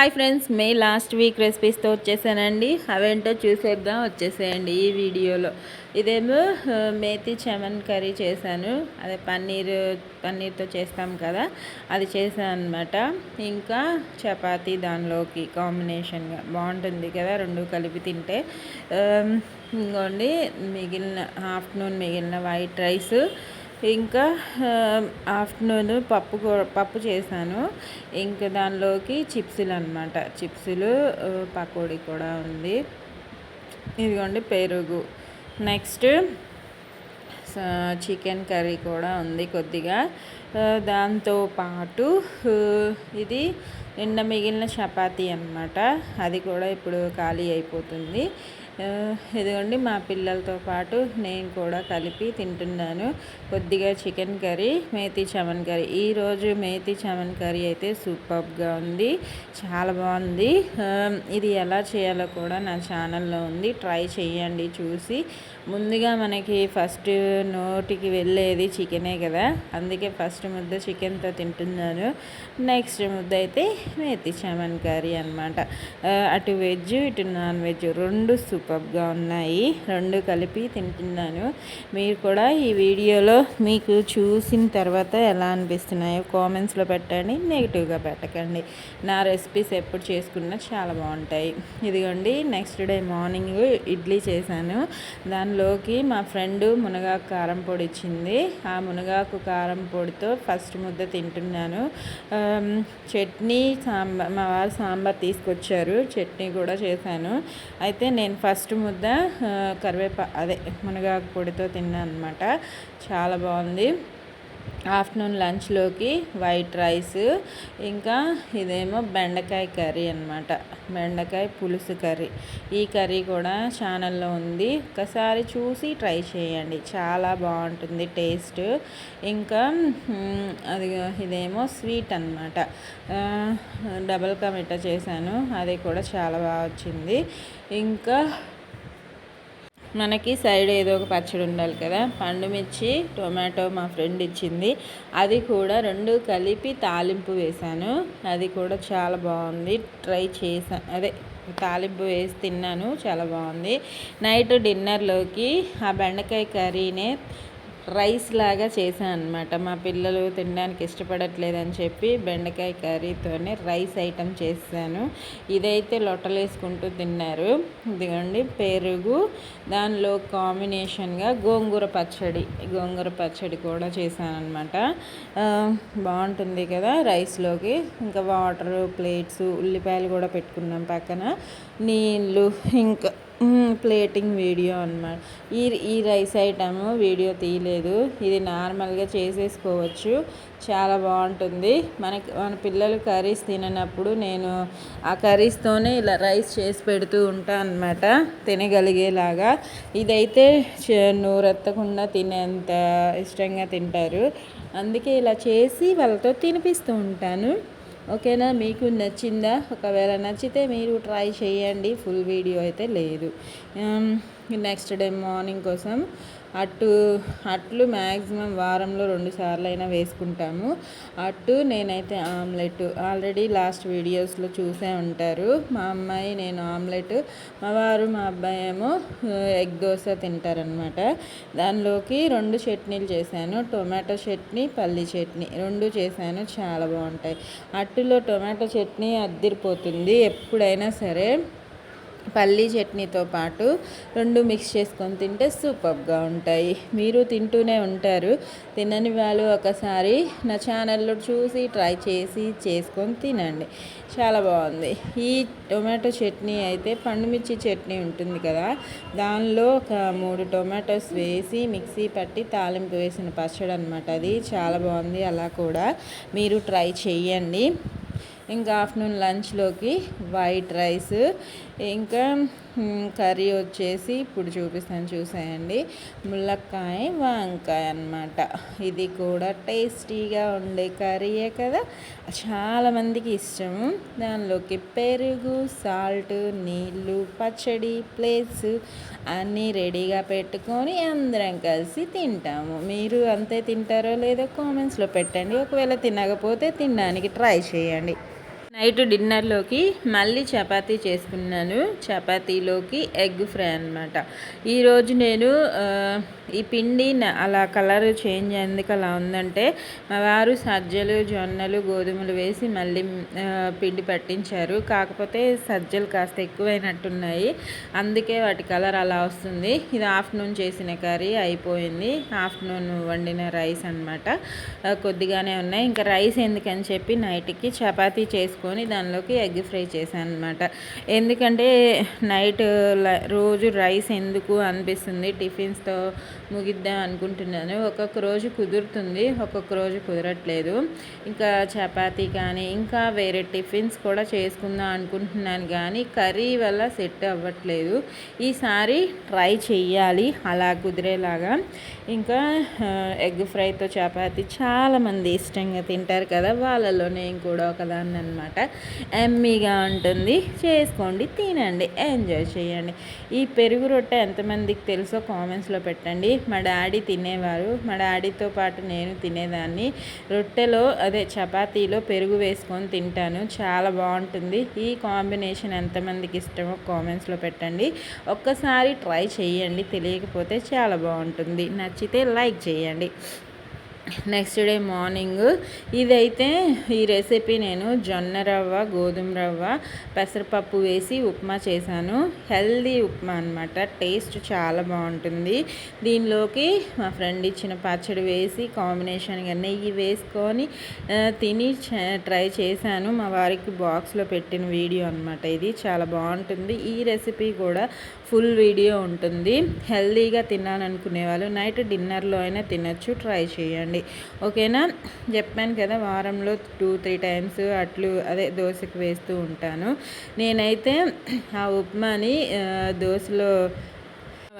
Hi friends my last week రెసిపీస్తో వచ్చేసానండి. అవేంటో చూసేద్దాం వచ్చేసేయండి ఈ వీడియోలో. ఇదేమో మేతి చమన్ కర్రీ చేశాను. అదే పన్నీర్ పన్నీర్తో చేస్తాం కదా అది చేశాను అనమాట ఇంకా చపాతీ దానిలోకి కాంబినేషన్గా బాగుంటుంది కదా రెండు కలిపి తింటే. ఇంకోండి మిగిలిన ఆఫ్టర్నూన్ మిగిలిన వైట్ రైస్ ఇంకా ఆఫ్టర్నూన్ పప్పు పప్పు చేశాను. ఇంకా దానిలోకి చిప్సులు అనమాట చిప్సులు పకోడీ కూడా ఉంది. ఇదిగోండి పెరుగు. నెక్స్ట్ చికెన్ కర్రీ కూడా ఉంది కొద్దిగా. దాంతో పాటు ఇది నిన్న మిగిలిన చపాతీ అన్నమాట. అది కూడా ఇప్పుడు ఖాళీ అయిపోతుంది. ఇదిగోండి మా పిల్లలతో పాటు నేను కూడా కలిపి తింటున్నాను. కొద్దిగా chicken curry methi chaman curry. ఈరోజు మేతి చమన్ కర్రీ అయితే సూపర్గా ఉంది. చాలా బాగుంది. ఇది ఎలా చేయాలో కూడా నా ఛానల్లో ఉంది. ట్రై చేయండి చూసి. ముందుగా మనకి ఫస్ట్ నోటికి వెళ్ళేది చికెనే కదా. అందుకే ఫస్ట్ ముద్ద చికెన్తో తింటున్నాను. నెక్స్ట్ ముద్ద అయితే మేతి చమన్ కర్రీ అనమాట అటు వెజ్ ఇటు నాన్ వెజ్ రెండు సూపర్గా ఉన్నాయి. రెండు కలిపి తింటున్నాను. మీరు కూడా ఈ వీడియోలో మీకు చూసిన తర్వాత ఎలా అనిపిస్తున్నాయో కామెంట్స్లో పెట్టండి నెగిటివ్గా పెట్టకండి. నా రెసిపీస్ ఎప్పుడు చేసుకున్నా చాలా బాగుంటాయి. ఇదిగోండి నెక్స్ట్ డే మార్నింగ్ ఇడ్లీ చేశాను. దానిలోకి మా ఫ్రెండ్ మునగాకు కారం పొడి ఇచ్చింది. ఆ మునగాకు కారం పొడితో ఫస్ట్ ముద్ద తింటున్నాను. చట్నీ సాంబార్ మా వారు సాంబార్ తీసుకొచ్చారు. చట్నీ కూడా చేశాను. అయితే నేను ఫస్ట్ ముద్ద కరివేపా అదే మునగాకు పొడితో తిన్నాను అనమాట చాలా బాగుంది. ఆఫ్టర్నూన్ లంచ్లోకి వైట్ రైస్ ఇంకా ఇదేమో బెండకాయ కర్రీ అనమాట బెండకాయ పులుసు కర్రీ. ఈ కర్రీ కూడా ఛానల్లో ఉంది. ఒకసారి చూసి ట్రై చేయండి. చాలా బాగుంటుంది టేస్ట్. ఇంకా అది ఇదేమో స్వీట్ అనమాట డబల్ కమిట చేశాను. అది కూడా చాలా బాగా వచ్చింది. ఇంకా మనకి సైడ్ ఏదో ఒక పచ్చడి ఉండాలి కదా. పండు మిర్చి టొమాటో మా ఫ్రెండ్ ఇచ్చింది. అది కూడా రెండు కలిపి తాలింపు వేశాను. అది కూడా చాలా బాగుంది. ట్రై చేసా అదే తాలింపు వేసి తిన్నాను. చాలా బాగుంది. నైట్ డిన్నర్లోకి ఆ బెండకాయ కర్రీనే రైస్ లాగా చేశాను అనమాట మా పిల్లలు తినడానికి ఇష్టపడట్లేదని చెప్పి బెండకాయ కర్రీతోనే రైస్ ఐటెం చేశాను. ఇదైతే లొట్టలేసుకుంటూ తిన్నారు. ఇదిగోండి పెరుగు దానిలో కాంబినేషన్గా గోంగూర పచ్చడి గోంగూర పచ్చడి కూడా చేశాను అనమాట బాగుంటుంది కదా రైస్లోకి. ఇంకా వాటర్ ప్లేట్స్ ఉల్లిపాయలు కూడా పెట్టుకున్నాం పక్కన. నీళ్ళు ఇంకా ప్లేటింగ్ వీడియో అన్నమాట. ఈ ఈ రైస్ ఐటమ్ వీడియో తీయలేదు. ఇది నార్మల్గా చేసేసుకోవచ్చు. చాలా బాగుంటుంది. మనకి మన పిల్లలు కర్రీస్ తిననప్పుడు నేను ఆ కర్రీస్తోనే ఇలా రైస్ చేసి పెడుతూ ఉంటాను అనమాట తినగలిగేలాగా. ఇదైతే నూరెత్తకుండా తినేంత ఇష్టంగా తింటారు. అందుకే ఇలా చేసి వాళ్ళతో తినిపిస్తూ ఉంటాను. ఓకేనా? మీకు నచ్చిందా? ఒకవేళ నచ్చితే మీరు ట్రై చేయండి. ఫుల్ వీడియో అయితే లేదు. నెక్స్ట్ డే మార్నింగ్ కోసం అట్టు అట్లు మ్యాక్సిమం వారంలో రెండు సార్లు అయినా వేసుకుంటాము. అట్టు నేనైతే ఆమ్లెట్ ఆల్రెడీ లాస్ట్ వీడియోస్లో చూసే ఉంటారు. మా అమ్మాయి నేను ఆమ్లెట్ మా వారు మా అబ్బాయి ఏమో ఎగ్ దోశ తింటారనమాట దానిలోకి రెండు చట్నీలు చేశాను. టొమాటో చట్నీ పల్లి చట్నీ రెండు చేశాను. చాలా బాగుంటాయి. అట్టులో టొమాటో చట్నీ అద్దిరిపోతుంది ఎప్పుడైనా సరే. పల్లీ చట్నీతో పాటు రెండు మిక్స్ చేసుకొని తింటే సూపర్గా ఉంటాయి. మీరు తింటూనే ఉంటారు. తినని వాళ్ళు ఒకసారి నా ఛానల్లో చూసి ట్రై చేసి చేసుకొని తినండి. చాలా బాగుంది. ఈ టొమాటో చట్నీ అయితే పండుమిర్చి చట్నీ ఉంటుంది కదా దానిలో ఒక మూడు టొమాటోస్ వేసి మిక్సీ పట్టి తాలింపు వేసిన పచ్చడి అనమాట అది. చాలా బాగుంది. అలా కూడా మీరు ట్రై చేయండి. ఇంకా ఆఫ్టర్నూన్ లంచ్లోకి వైట్ రైస్ ఇంకా కర్రీ వచ్చేసి ఇప్పుడు చూపిస్తాను చూసేయండి. ములక్కాయ వంకాయ అన్నమాట. ఇది కూడా టేస్టీగా ఉండే కర్రీయే కదా. చాలామందికి ఇష్టము దానిలోకి పెరుగు సాల్ట్ నీళ్ళు పచ్చడి ప్లేస్ అన్నీ రెడీగా పెట్టుకొని అందరం కలిసి తింటాము. మీరు అంతే తింటారో లేదో కామెంట్స్లో పెట్టండి. ఒకవేళ తినకపోతే తినడానికి ట్రై చేయండి. నైట్ డిన్నర్లోకి మళ్ళీ చపాతీ చేసుకున్నాను. చపాతీలోకి ఎగ్ ఫ్రై అనమాట ఈరోజు నేను ఈ పిండి అలా కలర్ చేంజ్ ఎందుకు అలా ఉందంటే మా వారు సజ్జలు జొన్నలు గోధుమలు వేసి మళ్ళీ పిండి పట్టించారు. కాకపోతే సజ్జలు కాస్త ఎక్కువైనట్టున్నాయి. అందుకే వాటి కలర్ అలా వస్తుంది. ఇది ఆఫ్టర్నూన్ చేసిన కర్రీ అయిపోయింది. ఆఫ్టర్నూన్ వండిన రైస్ అనమాట కొద్దిగానే ఉన్నాయి. ఇంకా రైస్ ఎందుకని చెప్పి నైట్కి చపాతీ చేసుకొని దానిలోకి ఎగ్ ఫ్రై చేశాను అనమాట ఎందుకంటే నైట్ రోజు రైస్ ఎందుకు అనిపిస్తుంది టిఫిన్స్తో ముగిద్దాం అనుకుంటున్నాను. ఒక్కొక్క రోజు కుదురుతుంది ఒక్కొక్క రోజు కుదరట్లేదు. ఇంకా చపాతీ కానీ ఇంకా వేరే టిఫిన్స్ కూడా చేసుకుందాం అనుకుంటున్నాను కానీ కర్రీ వల్ల సెట్ అవ్వట్లేదు. ఈసారి ట్రై చెయ్యాలి అలా కుదిరేలాగా. ఇంకా ఎగ్ ఫ్రైతో చపాతీ చాలామంది ఇష్టంగా తింటారు కదా వాళ్ళలో నేను కూడా ఒకదాన్ని అనమాట ఎమ్మీగా ఉంటుంది. చేసుకోండి తినండి ఎంజాయ్ చేయండి. ఈ పెరుగు రొట్టె ఎంతమందికి తెలుసో కామెంట్స్లో పెట్టండి. మా డాడీ తినేవారు. మా డాడీతో పాటు నేను తినేదాన్ని. రొట్టెలో అదే చపాతీలో పెరుగు వేసుకొని తింటాను. చాలా బాగుంటుంది. ఈ కాంబినేషన్ ఎంతమందికి ఇష్టమో కామెంట్స్లో పెట్టండి. ఒక్కసారి ట్రై చేయండి. తెలియకపోతే చాలా బాగుంటుంది. నచ్చితే లైక్ చేయండి. నెక్స్ట్ డే మార్నింగ్ ఇదైతే ఈ రెసిపీ నేను జొన్న రవ్వ గోధుమ రవ్వ పెసరపప్పు వేసి ఉప్మా చేశాను. హెల్దీ ఉప్మా అనమాట టేస్ట్ చాలా బాగుంటుంది. దీనిలోకి మా ఫ్రెండ్ ఇచ్చిన పచ్చడి వేసి కాంబినేషన్గా నెయ్యి వేసుకొని తిని ట్రై చేశాను. మా వారికి బాక్స్లో పెట్టిన వీడియో అనమాట ఇది. చాలా బాగుంటుంది. ఈ రెసిపీ కూడా ఫుల్ వీడియో ఉంటుంది. హెల్దీగా తినాలనుకునే వాళ్ళు నైట్ డిన్నర్లో అయినా తినచ్చు ట్రై చేయండి. ఓకేనా? చెప్పాను కదా వారంలో టూ త్రీ టైమ్స్ అట్లు అదే దోశకు వేస్తూ ఉంటాను. నేనైతే ఆ ఉప్మాని దోశలో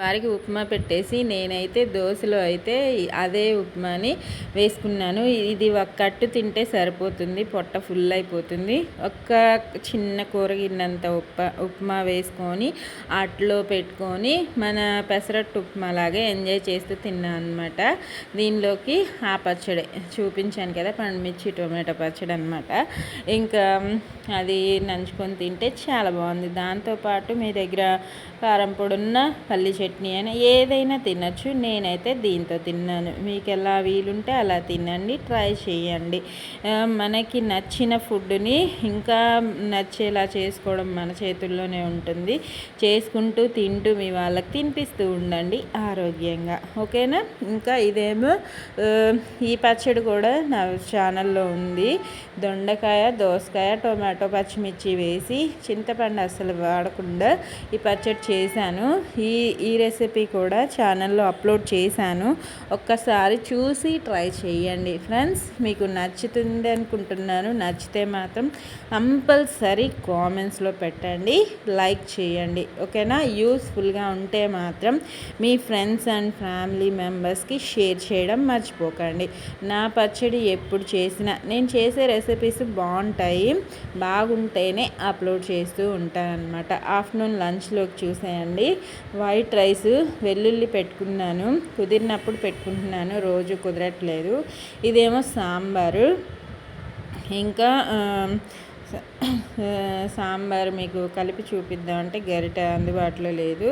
వారికి ఉప్మా పెట్టేసి నేనైతే దోశలో అయితే అదే ఉప్మాని వేసుకున్నాను. ఇది ఒక కట్టు తింటే సరిపోతుంది పొట్ట ఫుల్ అయిపోతుంది. ఒక్క చిన్న కూరగిన్నంత ఉప్ప ఉప్మా వేసుకొని అట్లో పెట్టుకొని మన పెసరట్టు ఉప్మా లాగే ఎంజాయ్ చేస్తూ తిన్నాను అనమాట దీనిలోకి ఆ పచ్చడి చూపించాను కదా పండుమిర్చి టొమాటో పచ్చడి అనమాట ఇంకా అది నంచుకొని తింటే చాలా బాగుంది. దాంతోపాటు మీ దగ్గర కారం పొడున్న పల్లి చెట్టు చట్నీ అయినా ఏదైనా తినచ్చు నేనైతే దీంతో తిన్నాను. మీకు ఎలా వీలుంటే అలా తినండి ట్రై చేయండి. మనకి నచ్చిన ఫుడ్ని ఇంకా నచ్చేలా చేసుకోవడం మన చేతుల్లోనే ఉంటుంది. చేసుకుంటూ తింటూ మీ వాళ్ళకి తినిపిస్తూ ఉండండి ఆరోగ్యంగా. ఓకేనా? ఇంకా ఇదేమో ఈ పచ్చడి కూడా నా ఛానల్లో ఉంది. దొండకాయ దోసకాయ టొమాటో పచ్చిమిర్చి వేసి చింతపండు అసలు వాడకుండా ఈ పచ్చడి చేశాను. ఈ ఈ రెసిపీ కూడా ఛానల్లో అప్లోడ్ చేశాను. ఒక్కసారి చూసి ట్రై చేయండి. ఫ్రెండ్స్ మీకు నచ్చుతుంది అనుకుంటున్నాను. నచ్చితే మాత్రం కంపల్సరీ కామెంట్స్లో పెట్టండి. లైక్ చేయండి. ఓకేనా? యూస్ఫుల్గా ఉంటే మాత్రం మీ ఫ్రెండ్స్ అండ్ ఫ్యామిలీ మెంబర్స్కి షేర్ చేయడం మర్చిపోకండి. నా పచ్చడి ఎప్పుడు చేసినా నేను చేసే రెసిపీస్ బాగుంటాయి. బాగుంటేనే అప్లోడ్ చేస్తూ ఉంటాను అనమాట ఆఫ్టర్నూన్ లంచ్లోకి చూసేయండి. వైట్ రైస్ వెల్లుల్లి పెట్టుకున్నాను. కుదిరినప్పుడు పెట్టుకుంటున్నాను. రోజు కుదరట్లేదు. ఇదేమో సాంబారు. ఇంకా సాంబార్ మీకు కలిపి చూపిద్దామంటే గరిట అందుబాటులో లేదు.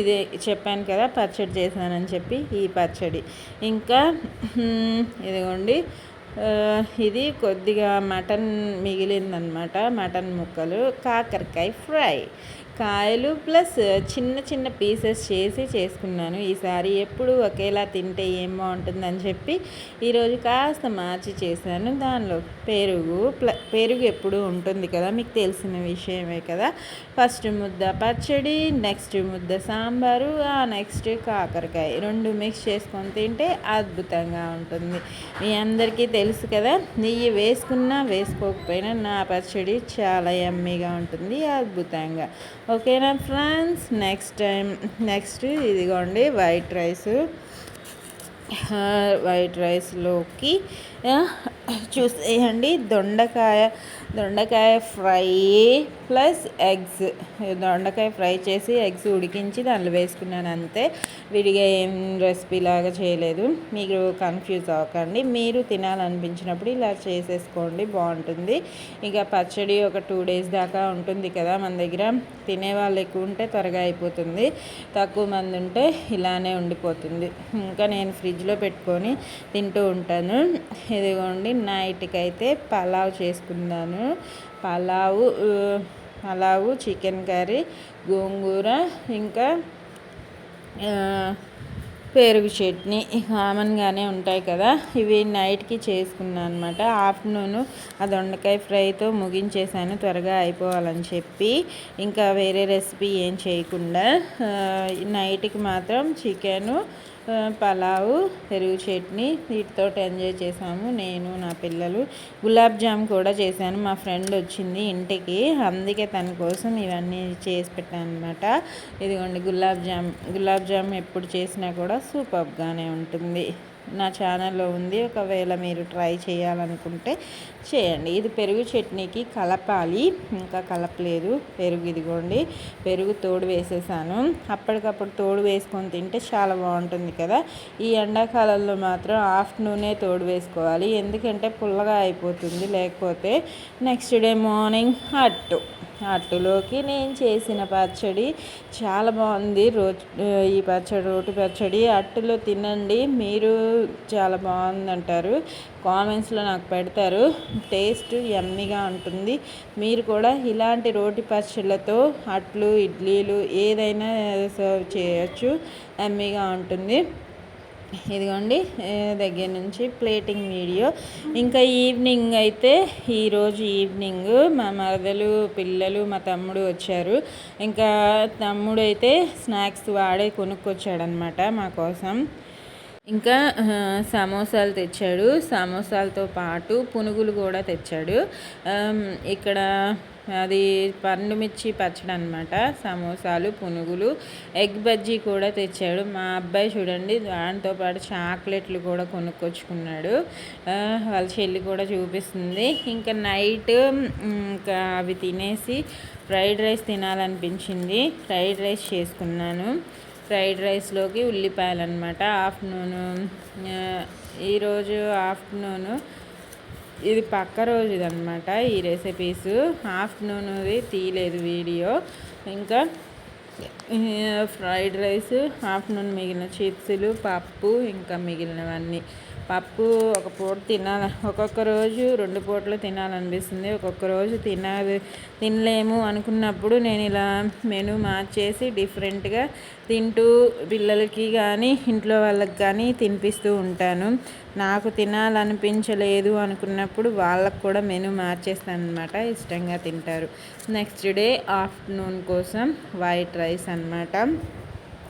ఇదే చెప్పాను కదా పచ్చడి చేశానని చెప్పి ఈ పచ్చడి. ఇంకా ఇదిగోండి. ఇది కొద్దిగా మటన్ మిగిలిందనమాట. మటన్ ముక్కలు కాకరకాయ ఫ్రై. కాయలు ప్లస్ చిన్న చిన్న పీసెస్ చేసి చేసుకున్నాను. ఈసారి ఎప్పుడు ఒకేలా తింటే ఏం బాగుంటుందని చెప్పి ఈరోజు కాస్త మార్చి చేశాను. దానిలో పెరుగు ప్ల పెరుగు ఎప్పుడు ఉంటుంది కదా మీకు తెలిసిన విషయమే కదా. ఫస్ట్ ముద్ద పచ్చడి నెక్స్ట్ ముద్ద సాంబారు ఆ నెక్స్ట్ కాకరకాయ రెండు మిక్స్ చేసుకొని తింటే అద్భుతంగా ఉంటుంది. మీ అందరికీ తెలుసు కదా నెయ్యి వేసుకున్నా వేసుకోకపోయినా నా పచ్చడి చాలా ఎమ్మీగా ఉంటుంది అద్భుతంగా. ఓకేనా ఫ్రెండ్స్ నెక్స్ట్ టైం నెక్స్ట్ ఇదిగోండి వైట్ రైస్ వైట్ రైస్లోకి చూసేయండి. దొండకాయ దొండకాయ ఫ్రై ప్లస్ ఎగ్స్. దొండకాయ ఫ్రై చేసి ఎగ్స్ ఉడికించి దాంట్లో వేసుకున్నాను అంతే. విడిగా ఏం రెసిపీ లాగా చేయలేదు. మీరు కన్ఫ్యూజ్ అవ్వకండి. మీరు తినాలనిపించినప్పుడు ఇలా చేసేసుకోండి. బాగుంటుంది. ఇక పచ్చడి ఒక టూ డేస్ దాకా ఉంటుంది కదా మన దగ్గర. తినే వాళ్ళు ఎక్కువ ఉంటే త్వరగా అయిపోతుంది. తక్కువ మంది ఉంటే ఇలానే ఉండిపోతుంది. ఇంకా నేను ఫ్రిడ్జ్లో పెట్టుకొని తింటూ ఉంటాను. ఇదిగోండి నైట్కి అయితే పలావ్ చేసుకున్నాను. పలావు పలావు చికెన్ కర్రీ గోంగూర ఇంకా పెరుగు చట్నీ కామన్గానే ఉంటాయి కదా. ఇవి నైట్కి చేసుకున్నాను అనమాట ఆఫ్టర్నూన్ ఆ దొండకాయ ఫ్రైతో ముగించేసాను. త్వరగా అయిపోవాలని చెప్పి. ఇంకా వేరే రెసిపీ ఏం చేయకుండా నైట్కి మాత్రం చికెను పలావు పెరుగు చట్నీ వీటితో ఎంజాయ్ చేసాము నేను నా పిల్లలు గులాబ్ జామ్ కూడా చేశాను. మా ఫ్రెండ్ వచ్చింది ఇంటికి. అందుకే తన కోసం ఇవన్నీ చేసి పెట్టాను అనమాట ఇదిగోండి గులాబ్ జామ్ గులాబ్ జామ్ ఎప్పుడు చేసినా కూడా సూపర్గానే ఉంటుంది. నా ఛానల్లో ఉంది. ఒకవేళ మీరు ట్రై చేయాలనుకుంటే చేయండి. ఇది పెరుగు చట్నీకి కలపాలి. ఇంకా కలపలేదు. పెరుగు ఇదిగోండి. పెరుగు తోడు వేసేసాను. అప్పటికప్పుడు తోడు వేసుకొని తింటే చాలా బాగుంటుంది కదా. ఈ ఎండాకాలంలో మాత్రం ఆఫ్టర్నూనే తోడు వేసుకోవాలి. ఎందుకంటే పుల్లగా అయిపోతుంది. లేకపోతే నెక్స్ట్ డే మార్నింగ్ అట్టు. అట్టులోకి నేను చేసిన పచ్చడి చాలా బాగుంది. రోజు ఈ పచ్చడి రోటి పచ్చడి అట్టులో తినండి. మీరు చాలా బాగుందంటారు. కామెంట్స్లో నాకు పెడతారు. టేస్ట్ ఎమ్మిగా ఉంటుంది. మీరు కూడా ఇలాంటి రోటి పచ్చళ్ళతో అట్లు ఇడ్లీలు ఏదైనా సర్వ్ చేయొచ్చు. ఎమ్మిగా ఉంటుంది. ఇదిగోండి దగ్గర నుంచి ప్లేటింగ్ వీడియో. ఇంకా ఈవినింగ్ అయితే ఈరోజు ఈవినింగ్ మా మరదలు పిల్లలు మా తమ్ముడు వచ్చారు. ఇంకా తమ్ముడు అయితే స్నాక్స్ వాడే కొనుక్కొచ్చాడనమాట మా కోసం. ఇంకా సమోసాలు తెచ్చాడు. సమోసాలతో పాటు పునుగులు కూడా తెచ్చాడు. ఇక్కడ అది పండుమిర్చి పచ్చడి అనమాట సమోసాలు పునుగులు ఎగ్ బజ్జీ కూడా తెచ్చాడు. మా అబ్బాయి చూడండి దాంతోపాటు చాక్లెట్లు కూడా కొనుక్కొచ్చుకున్నాడు. వాళ్ళ చెల్లి కూడా చూపిస్తుంది. ఇంకా నైట్ ఇంకా అవి తినేసి ఫ్రైడ్ రైస్ తినాలనిపించింది. ఫ్రైడ్ రైస్ చేసుకున్నాను. ఫ్రైడ్ రైస్లోకి ఉల్లిపాయలు అనమాట ఆఫ్టర్నూను ఈరోజు ఆఫ్టర్నూను ఇది పక్క రోజుదనమాట ఈ రెసిపీస్. ఆఫ్టర్నూన్ది తీయలేదు వీడియో. ఇంకా ఫ్రైడ్ రైస్ ఆఫ్టర్నూన్ మిగిలిన చిప్స్లు పప్పు ఇంకా మిగిలినవన్నీ. పప్పు ఒక పూట తినాలి ఒక్కొక్క రోజు రెండు పూటలు తినాలనిపిస్తుంది. ఒక్కొక్క రోజు తినాలి తినలేము అనుకున్నప్పుడు నేను ఇలా మెను మార్చేసి డిఫరెంట్గా తింటూ పిల్లలకి కానీ ఇంట్లో వాళ్ళకి కానీ తినిపిస్తూ ఉంటాను. నాకు తినాలనిపించలేదు అనుకున్నప్పుడు వాళ్ళకు కూడా మెను మార్చేస్తాను అనమాట ఇష్టంగా తింటారు. నెక్స్ట్ డే ఆఫ్టర్నూన్ కోసం వైట్ రైస్ అనమాట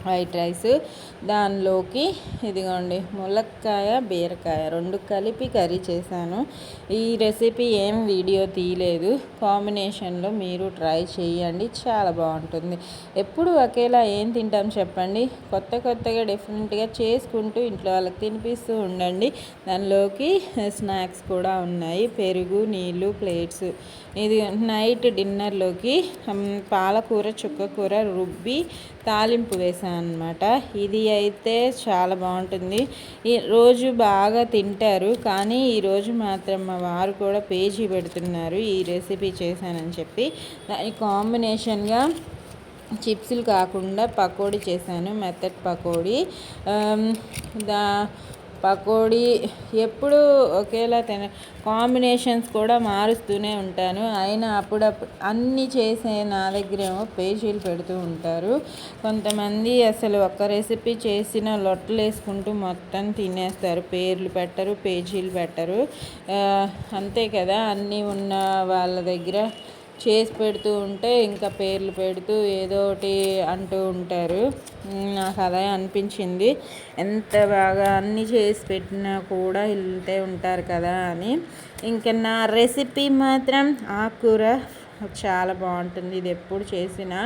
వైట్ రైస్. దానిలోకి ఇదిగోండి ములక్కాయ బీరకాయ రెండు కలిపి కర్రీ చేశాను. ఈ రెసిపీ ఏం వీడియో తీయలేదు. కాంబినేషన్లో మీరు ట్రై చేయండి చాలా బాగుంటుంది. ఎప్పుడు ఒకేలా ఏం తింటాం చెప్పండి? కొత్త కొత్తగా డిఫరెంట్గా చేసుకుంటూ ఇంట్లో వాళ్ళకి తినిపిస్తూ ఉండండి. దానిలోకి స్నాక్స్ కూడా ఉన్నాయి. పెరుగు నీళ్ళు ప్లేట్స్. ఇది నైట్ డిన్నర్లోకి పాలకూర చుక్కకూర రుబ్బి తాలింపు వేసాను అనమాట ఇది అయితే చాలా బాగుంటుంది. ఈ రోజు బాగా తింటారు కానీ ఈరోజు మాత్రం మా వారు కూడా పేజీ పెడుతున్నారు ఈ రెసిపీ చేశానని చెప్పి. దాని కాంబినేషన్గా చిప్స్లు కాకుండా పకోడీ చేశాను మెథడ్ పకోడీ. దా పకోడీ ఎప్పుడు ఒకేలా తిన కాంబినేషన్స్ కూడా మారుస్తూనే ఉంటాను. అయినా అప్పుడప్పుడు అన్నీ చేసే నా దగ్గరేమో పేజీలు పెడుతూ ఉంటారు. కొంతమంది అసలు ఒక రెసిపీ చేసిన లొట్టలు వేసుకుంటూ మొత్తం తినేస్తారు. పేర్లు పెట్టరు పేజీలు పెట్టరు. అంతే కదా. అన్నీ ఉన్న వాళ్ళ దగ్గర చేసి పెడుతూ ఉంటే ఇంకా పేర్లు పెడుతూ ఏదో ఒకటి అంటూ ఉంటారు. నాకు అదే అనిపించింది. ఎంత బాగా అన్నీ చేసి పెట్టినా కూడా వెళ్తే ఉంటారు కదా అని. ఇంకా నా రెసిపీ మాత్రం ఆకుకూర. చాలా బాగుంటుంది. ఇది ఎప్పుడు చేసినా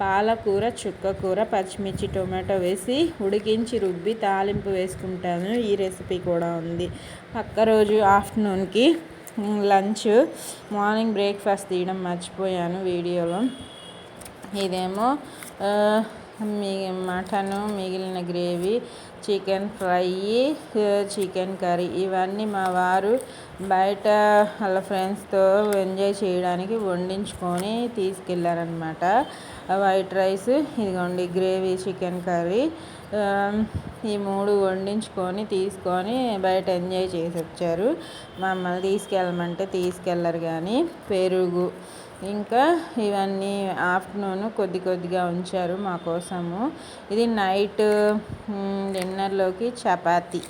పాలకూర చుక్కకూర పచ్చిమిర్చి టొమాటో వేసి ఉడికించి రుబ్బి తాలింపు వేసుకుంటాను. ఈ రెసిపీ కూడా ఉంది. పక్క రోజు ఆఫ్టర్నూన్కి లంచ్ మార్నింగ్ బ్రేక్ఫాస్ట్ తీయడం మర్చిపోయాను వీడియోలో. ఇదేమో మీ మటను మిగిలిన gravy chicken fry chicken curry ఇవన్నీ మా వారు బయట వాళ్ళ ఫ్రెండ్స్తో ఎంజాయ్ చేయడానికి వండించుకొని తీసుకెళ్ళారనమాట వైట్ రైస్ ఇదిగోండి గ్రేవీ చికెన్ కర్రీ ఈ మూడు వండించుకొని తీసుకొని బయట ఎంజాయ్ చేసి వచ్చారు. మమ్మల్ని తీసుకెళ్ళమంటే తీసుకెళ్ళరు కానీ పెరుగు. ఇంకా ఇవన్నీ ఆఫ్టర్నూన్ కొద్ది కొద్దిగా ఉంచారు మా కోసము. ఇది నైట్ డిన్నర్లోకి చపాతీ.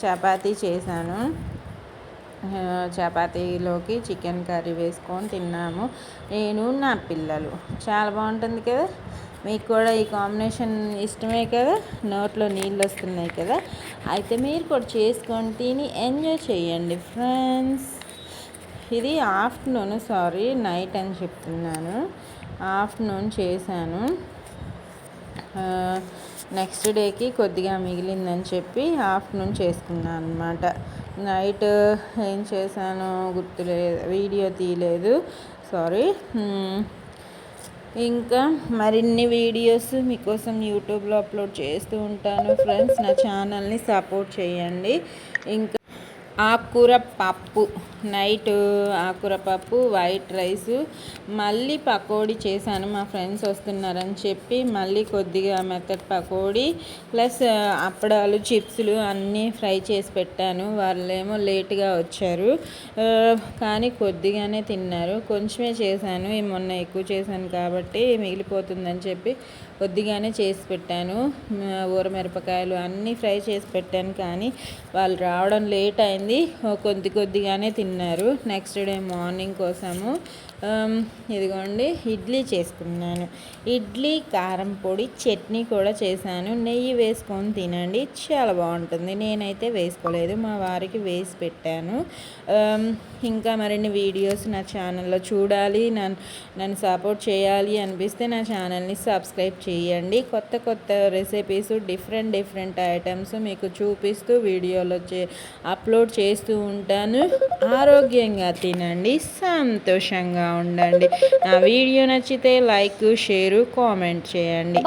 చపాతీ చేశాను. చపాతీలోకి చికెన్ కర్రీ వేసుకొని తిన్నాము. నేను నా పిల్లలు. చాలా బాగుంటుంది కదా? మీకు కూడా ఈ కాంబినేషన్ ఇష్టమే కదా? నోట్లో నీళ్ళు వస్తున్నాయి కదా? అయితే మీరు కూడా చేసుకొని తిని ఎంజాయ్ చేయండి ఫ్రెండ్స్. ఇది ఆఫ్టర్నూన్ సారీ నైట్ అని చెప్తున్నాను. ఆఫ్టర్నూన్ చేశాను. నెక్స్ట్ డేకి కొద్దిగా మిగిలిందని చెప్పి ఆఫ్టర్నూన్ చేసుకున్నాను అనమాట నైట్ ఏం చేశాను గుర్తులేదు వీడియో తీయలేదు. సారీ ఇంకా మరిన్ని వీడియోస్ మీకోసం యూట్యూబ్లో అప్లోడ్ చేస్తూ ఉంటాను. ఫ్రెండ్స్ నా ఛానల్ని సపోర్ట్ చేయండి. ఇంకా ఆకుకూర పప్పు నైట్ ఆకుకూర పప్పు వైట్ రైస్. మళ్ళీ పకోడీ చేశాను మా ఫ్రెండ్స్ వస్తున్నారని చెప్పి మళ్ళీ కొద్దిగా మెత్తటి పకోడీ ప్లస్ అప్పడాలు చిప్స్లు అన్నీ ఫ్రై చేసి పెట్టాను. వాళ్ళేమో లేట్గా వచ్చారు. కానీ కొద్దిగానే తిన్నారు. కొంచెమే చేశాను. మొన్న ఎక్కువ చేశాను కాబట్టి మిగిలిపోతుందని చెప్పి కొద్దిగానే చేసి పెట్టాను. ఊరమిరపకాయలు అన్నీ ఫ్రై చేసి పెట్టాను కానీ వాళ్ళు రావడం లేట్ అయింది. కొద్ది కొద్దిగానే తిన్నారు. నెక్స్ట్ డే మార్నింగ్ కోసము. ఇదిగోండి ఇడ్లీ చేసుకున్నాను. ఇడ్లీ కారం పొడి చట్నీ కూడా చేశాను. నెయ్యి వేసుకొని తినండి చాలా బాగుంటుంది. నేనైతే వేసుకోలేదు మా వారికి వేసి పెట్టాను. ఇంకా మరిన్ని వీడియోస్ నా ఛానల్లో చూడాలి నన్ను నన్ను సపోర్ట్ చేయాలి అనిపిస్తే నా ఛానల్ని సబ్స్క్రైబ్ చేయండి. కొత్త కొత్త రెసిపీస్ డిఫరెంట్ డిఫరెంట్ ఐటమ్స్ మీకు చూపిస్తూ వీడియోలో చే అప్లోడ్ చేస్తూ ఉంటాను. ఆరోగ్యంగా తినండి సంతోషంగా ఉండండి. నా వీడియో నచ్చితే లైక్ షేరు కామెంట్ చేయండి.